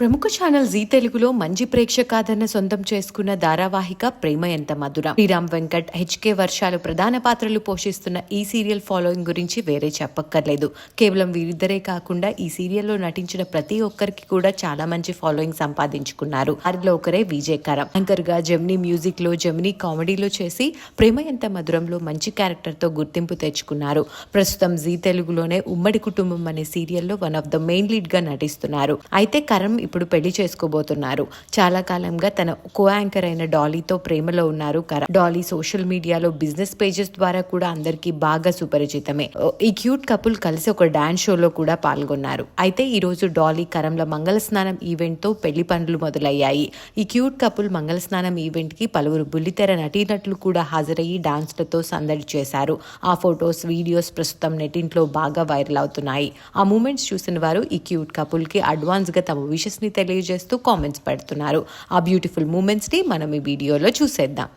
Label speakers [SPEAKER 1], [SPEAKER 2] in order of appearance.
[SPEAKER 1] ప్రముఖ channel G తెలుగులో మంచి ప్రేక్షకాదరణ సొంతం చేసుకున్న ధారావాహిక ప్రేమ ఎంత మధురం. శ్రీరామ్ వెంకట్ హెచ్కే వర్షాలు ప్రధాన పాత్రలు పోషిస్తున్న ఈ సీరియల్ ఫాలోయింగ్ గురించి వేరే చెప్పక్కర్లేదు. కేవలం వీరిద్దరే కాకుండా ఈ సీరియల్లో నటించిన ప్రతి ఒక్కరికి కూడా చాలా మంచి ఫాలోయింగ్ సంపాదించుకున్నారు. వారిలో ఒకరే విజయ్ కరం యాంకర్గా జెమినీ మ్యూజిక్లో జెమినీ కామెడీలో చేసి ప్రేమ ఎంత మధురంలో మంచి క్యారెక్టర్తో గుర్తింపు తెచ్చుకున్నారు. ప్రస్తుతం జీ తెలుగులోనే ఉమ్మడి కుటుంబం అనే సీరియల్లో వన్ ఆఫ్ ద మెయిన్ లీడ్గా నటిస్తున్నారు. అయితే కరం ఇప్పుడు పెళ్ళి చేసుకోబోతున్నారు. చాలా కాలంగా తన కో యాంకర్ అయిన డాలీతో ప్రేమలో ఉన్నారు కరం. డాలీ సోషల్ మీడియాలో బిజినెస్ పేజెస్ ద్వారా కూడా అందరికీ బాగా సుపరిచితమే. ఈ క్యూట్ కపుల్ కలిసి ఒక డాన్స్ షోలో కూడా పాల్గొన్నారు. అయితే ఈ రోజు డాలీ కరంల మంగళ స్నానం ఈవెంట్తో పెళ్ళి పనులు మొదలయ్యాయి. ఈ క్యూట్ కపుల్ మంగళ స్నానం ఈవెంట్కి పలువురు బుల్లితెర నటీనటులు కూడా హాజరయ్యి డాన్స్లతో సందడి చేశారు. ఆ ఫొటోస్ వీడియోస్ ప్రస్తుతం నెటింట్లో బాగా వైరల్ అవుతున్నాయి. ఆ మూమెంట్స్ చూసిన వారు ఈ క్యూట్ కపుల్కి అడ్వాన్స్గా తమ విష ని తెలియజేస్తూ కామెంట్స్ పెడుతున్నారు. ఆ బ్యూటిఫుల్ మూమెంట్స్ని మనం ఈ వీడియోలో చూసేద్దాం.